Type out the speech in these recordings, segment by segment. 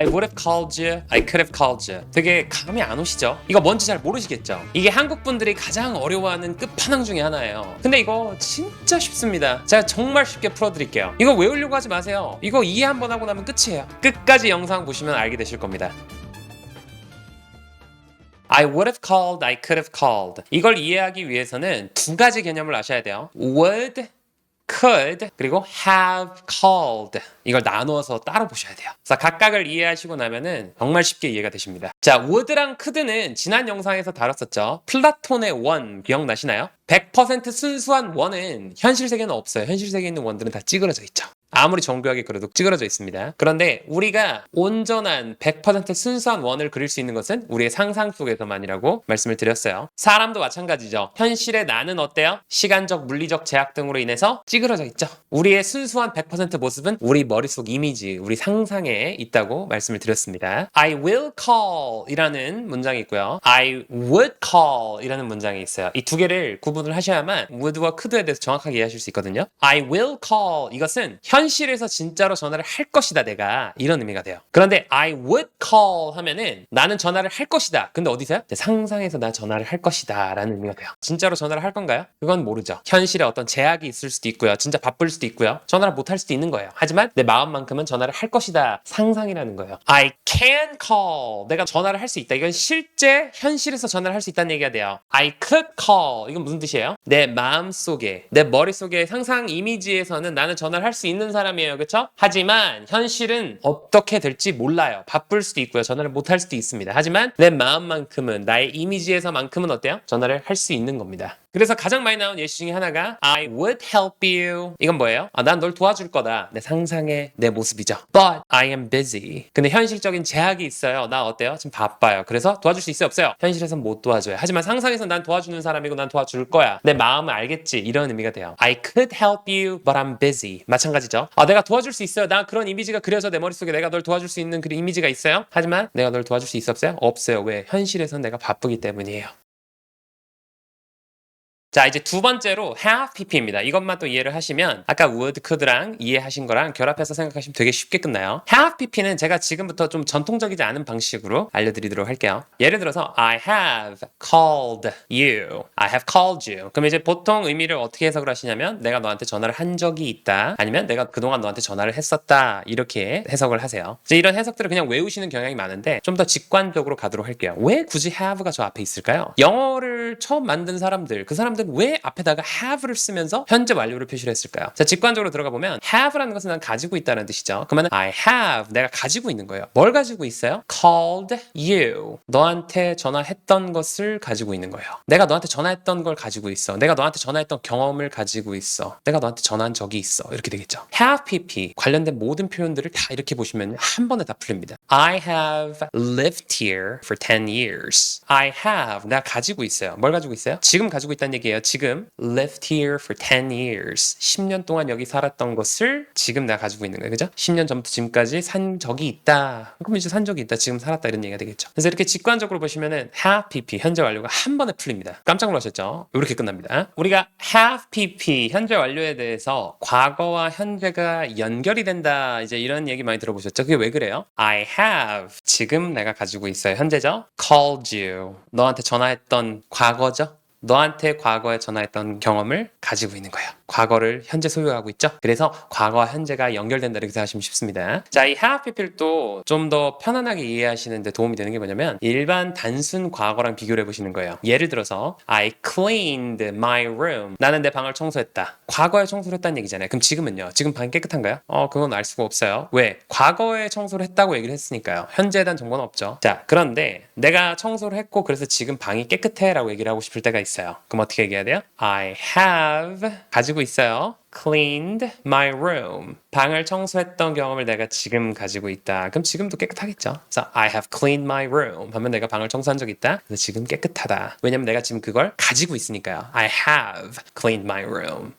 I would have called you. I could have called you. 되게 감이 안 오시죠? 이거 뭔지 잘 모르시겠죠? 이게 한국 분들이 가장 어려워하는 끝판왕 중에 하나예요. 근데 이거 진짜 쉽습니다. 제가 정말 쉽게 풀어드릴게요. 이거 외우려고 하지 마세요. 이거 이해 한번 하고 나면 끝이에요. 끝까지 영상 보시면 알게 되실 겁니다. I would have called, I could have called. 이걸 이해하기 위해서는 두 가지 개념을 아셔야 돼요. would, could, 그리고 have called. 이걸 나누어서 따로 보셔야 돼요. 그래서 각각을 이해하시고 나면은 정말 쉽게 이해가 되십니다. 자, would랑 could는 지난 영상에서 다뤘었죠. 플라톤의 원 기억나시나요? 100% 순수한 원은 현실 세계는 없어요. 현실 세계에 있는 원들은 다 찌그러져 있죠. 아무리 정교하게 그려도 찌그러져 있습니다. 그런데 우리가 온전한 100% 순수한 원을 그릴 수 있는 것은 우리의 상상 속에서만이라고 말씀을 드렸어요. 사람도 마찬가지죠. 현실의 나는 어때요? 시간적, 물리적 제약 등으로 인해서 찌그러져 있죠. 우리의 순수한 100% 모습은 우리 머릿속 이미지, 우리 상상에 있다고 말씀을 드렸습니다. I will call 이라는 문장이 있고요. I would call 이라는 문장이 있어요. 이 두 개를 구분을 하셔야만 would와 could에 대해서 정확하게 이해하실 수 있거든요. I will call 이것은 현 실에서 진짜로 전화를 할 것이다 내가 이런 의미가 돼요. 그런데 I would call 하면은 나는 전화를 할 것이다. 근데 어디서요? 내 상상에서 나 전화를 할 것이다 라는 의미가 돼요. 진짜로 전화를 할 건가요? 그건 모르죠. 현실에 어떤 제약이 있을 수도 있고요. 진짜 바쁠 수도 있고요. 전화를 못 할 수도 있는 거예요. 하지만 내 마음만큼은 전화를 할 것이다. 상상이라는 거예요. I can call. 내가 전화를 할 수 있다. 이건 실제 현실에서 전화를 할 수 있다는 얘기가 돼요. I could call. 이건 무슨 뜻이에요? 내 마음 속에, 내 머릿속에 상상 이미지에서는 나는 전화를 할 수 있는 사람이에요. 그렇죠? 하지만 현실은 어떻게 될지 몰라요. 바쁠 수도 있고요. 전화를 못 할 수도 있습니다. 하지만 내 마음만큼은 나의 이미지에서만큼은 어때요? 전화를 할 수 있는 겁니다. 그래서 가장 많이 나온 예시 중에 하나가 I would help you. 이건 뭐예요? 아, 난 널 도와줄 거다. 내 상상의 내 모습이죠. But I am busy. 근데 현실적인 제약이 있어요. 나 어때요? 지금 바빠요. 그래서 도와줄 수 있어요? 없어요? 현실에선 못 도와줘요. 하지만 상상에선 난 도와주는 사람이고 난 도와줄 거야. 내 마음을 알겠지. 이런 의미가 돼요. I could help you, but I'm busy. 마찬가지죠. 아, 내가 도와줄 수 있어요. 나 그런 이미지가 그려져 내 머릿속에 내가 널 도와줄 수 있는 그 이미지가 있어요. 하지만 내가 널 도와줄 수 있어 없어요? 없어요. 왜? 현실에선 내가 바쁘기 때문이에요. 자 이제 두 번째로 have pp입니다. 이것만 또 이해를 하시면 아까 would, could랑 이해하신 거랑 결합해서 생각하시면 되게 쉽게 끝나요. have pp는 제가 지금부터 좀 전통적이지 않은 방식으로 알려드리도록 할게요. 예를 들어서 I have called you. I have called you. 그럼 이제 보통 의미를 어떻게 해석을 하시냐면 내가 너한테 전화를 한 적이 있다. 아니면 내가 그동안 너한테 전화를 했었다. 이렇게 해석을 하세요. 이제 이런 해석들을 그냥 외우시는 경향이 많은데 좀 더 직관적으로 가도록 할게요. 왜 굳이 have가 저 앞에 있을까요? 영어를 처음 만든 사람들, 그 사람들은 왜 앞에다가 have를 쓰면서 현재 완료를 표시를 했을까요? 자, 직관적으로 들어가 보면 have라는 것은 난 가지고 있다는 뜻이죠. 그러면 I have 내가 가지고 있는 거예요. 뭘 가지고 있어요? called you. 너한테 전화했던 것을 가지고 있는 거예요. 내가 너한테 전화했던 걸 가지고 있어. 내가 너한테 전화했던 경험을 가지고 있어. 내가 너한테 전화한 적이 있어. 이렇게 되겠죠. have pp 관련된 모든 표현들을 다 이렇게 보시면 한 번에 다 풀립니다. I have lived here for 10 years. I have 내가 가지고 있어요. 뭘 가지고 있어요? 지금 가지고 있다는 얘기 예요. 지금 lived here for 10 years. 10년 동안 여기 살았던 것을 지금 내가 가지고 있는 거예요. 그죠? 10년 전부터 지금까지 산 적이 있다. 그럼 이제 산 적이 있다. 지금 살았다. 이런 얘기가 되겠죠. 그래서 이렇게 직관적으로 보시면은 have pp 현재 완료가 한 번에 풀립니다. 깜짝 놀라셨죠? 이렇게 끝납니다. 우리가 have pp 현재 완료에 대해서 과거와 현재가 연결이 된다. 이제 이런 얘기 많이 들어보셨죠? 그게 왜 그래요? I have 지금 내가 가지고 있어요. 현재죠? called you 너한테 전화했던 과거죠? 너한테 과거에 전화했던 경험을 가지고 있는 거예요. 과거를 현재 소유하고 있죠. 그래서 과거와 현재가 연결된다 이렇게 생각하시면 쉽습니다. 자, 이 have pp를 좀더 편안하게 이해하시는데 도움이 되는 게 뭐냐면 일반 단순 과거랑 비교를 해보시는 거예요. 예를 들어서 I cleaned my room. 나는 내 방을 청소했다. 과거에 청소를 했다는 얘기잖아요. 그럼 지금은요? 지금 방이 깨끗한가요? 어, 그건 알 수가 없어요. 왜? 과거에 청소를 했다고 얘기를 했으니까요. 현재에 대한 정보는 없죠. 자, 그런데 내가 청소를 했고 그래서 지금 방이 깨끗해 라고 얘기를 하고 싶을 때가. 그럼 어떻게 얘기해야 돼요? I have 가지고 있어요. cleaned my room. 방을 청소했던 경험을 내가 지금 가지고 있다. 그럼 지금도 깨끗하겠죠. 그래서 I have cleaned my room. 하면 내가 방을 청소한 적 있다. 그래서 지금 깨끗하다. 왜냐면 내가 지금 그걸 가지고 있으니까요. I have cleaned my room.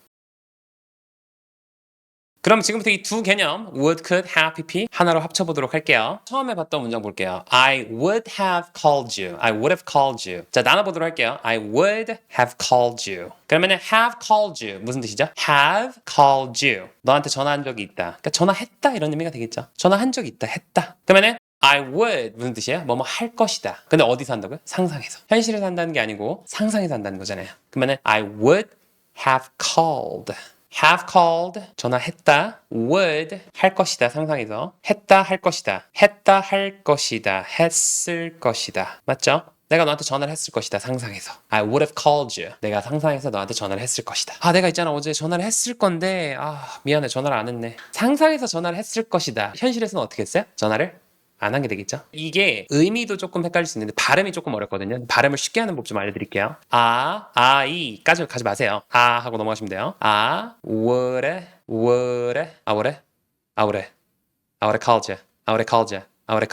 그럼 지금부터 이 두 개념 would, could, have, pp 하나로 합쳐보도록 할게요. 처음에 봤던 문장 볼게요. I would have called you. I would have called you. 자 나눠보도록 할게요. I would have called you. 그러면 have called you 무슨 뜻이죠? have called you. 너한테 전화한 적이 있다. 그러니까 전화했다 이런 의미가 되겠죠. 전화한 적이 있다. 했다. 그러면 I would 무슨 뜻이에요? 뭐뭐 할 것이다. 근데 어디서 한다고요? 상상에서. 현실에서 한다는 게 아니고 상상에서 한다는 거잖아요. 그러면은 I would have called. Have called 전화했다. would 할 것이다. 상상에서 했다 할 것이다. 했다 할 것이다. 했을 것이다. 맞죠? 내가 너한테 전화를 했을 것이다. 상상해서. I would have called you. 내가 상상해서 너한테 전화를 했을 것이다. 아, 내가 있잖아. 어제 전화를 했을 건데 아, 미안해. 전화를 안 했네. 상상해서 전화를 했을 것이다. 현실에서는 어떻게 했어요? 전화를 안한게 되겠죠? 이게 의미도 조금 헷갈릴 수 있는데 발음이 조금 어렵거든요. 발음을 쉽게 하는 법 좀 알려드릴게요. 아, 아, 이까지 가지 마세요. 아 하고 넘어가시면 돼요. 아, would, I would, I would have called you. I would have called you. I would have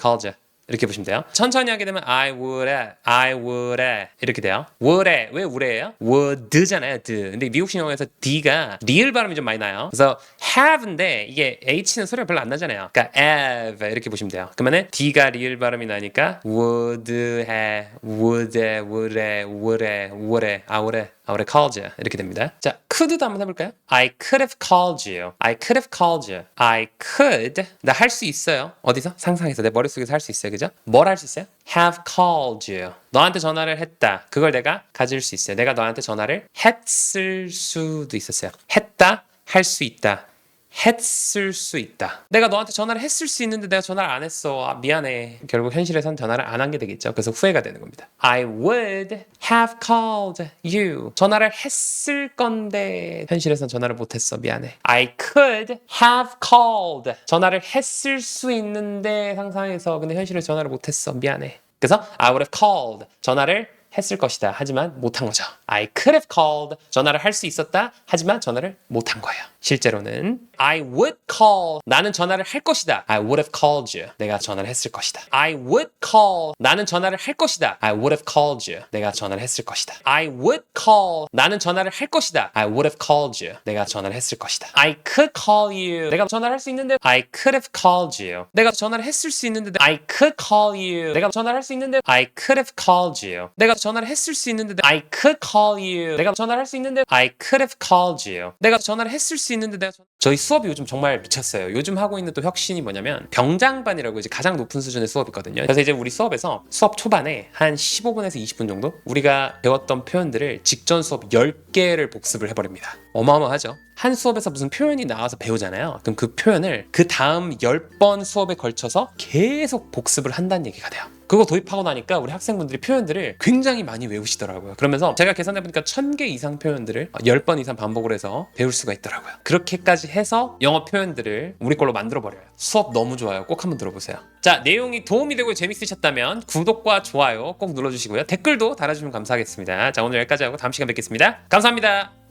called you. 이렇게 보시면 돼요. 천천히 하게 되면 I would, I would 이렇게 돼요. would 왜 would예요? would잖아요. d. 근데 미국식 영어에서 d가 리을 발음이 좀 많이 나요. 그래서 have인데 이게 h는 소리가 별로 안 나잖아요. 그러니까 have 이렇게 보시면 돼요. 그러면은 d가 리을 발음이 나니까 would have, would, would, would, would, I would, I would have called you 이렇게 됩니다. 자, could도 한번 해볼까요? I could have called you. I could have called you. I could 나 할 수 있어요. 어디서? 상상해서 내 머릿속에서 할 수 있어요. 그죠? 뭘 할 수 있어요? have called you. 너한테 전화를 했다. 그걸 내가 가질 수 있어요. 내가 너한테 전화를 했을 수도 있었어요. 했다. 할 수 있다. 했을 수 있다. 내가 너한테 전화를 했을 수 있는데 내가 전화를 안 했어. 아, 미안해. 결국 현실에선 전화를 안 한 게 되겠죠. 그래서 후회가 되는 겁니다. I would have called you. 전화를 했을 건데 현실에선 전화를 못 했어. 미안해. I could have called. 전화를 했을 수 있는데 상상해서 근데 현실에서 전화를 못 했어. 미안해. 그래서 I would have called. 전화를 했을 것이다. 하지만 못한 거죠. I could have called. 전화를 할 수 있었다. 하지만 전화를 못한 거예요. 실제로는 I would call. 나는 전화를 할 것이다. I would have called you. 내가 전화를 했을 것이다. I would call. 나는 전화를 할 것이다. I would have called you. 내가 전화를 했을 것이다. I would call. 나는 전화를 할 것이다. I would have called you. 내가 전화를 했을 것이다. I could call you. 내가 전화를 할 수 있는데 I could have called you. 내가 전화를 했을 수 있는데 I could call you. 내가 전화를 할 수 있는데 I could have called you. 내가 전화를 했을 수 있는데 I could call you. 내가 전화를 할 수 있는데 I could have called you. 내가 전화를 했을 수 있는데 내가 전... 저희 수업이 요즘 정말 미쳤어요. 요즘 하고 있는 또 혁신이 뭐냐면 병장반이라고 이제 가장 높은 수준의 수업이 있거든요. 그래서 이제 우리 수업에서 수업 초반에 한 15분에서 20분 정도 우리가 배웠던 표현들을 직전 수업 10개를 복습을 해버립니다. 어마어마하죠. 한 수업에서 무슨 표현이 나와서 배우잖아요. 그럼 그 표현을 그 다음 10번 수업에 걸쳐서 계속 복습을 한다는 얘기가 돼요. 그거 도입하고 나니까 우리 학생분들이 표현들을 굉장히 많이 외우시더라고요. 그러면서 제가 계산해보니까 1000개 이상 표현들을 10번 이상 반복을 해서 배울 수가 있더라고요. 그렇게까지 해서 영어 표현들을 우리 걸로 만들어버려요. 수업 너무 좋아요. 꼭 한번 들어보세요. 자, 내용이 도움이 되고 재밌으셨다면 구독과 좋아요 꼭 눌러주시고요. 댓글도 달아주시면 감사하겠습니다. 자, 오늘 여기까지 하고 다음 시간 뵙겠습니다. 감사합니다.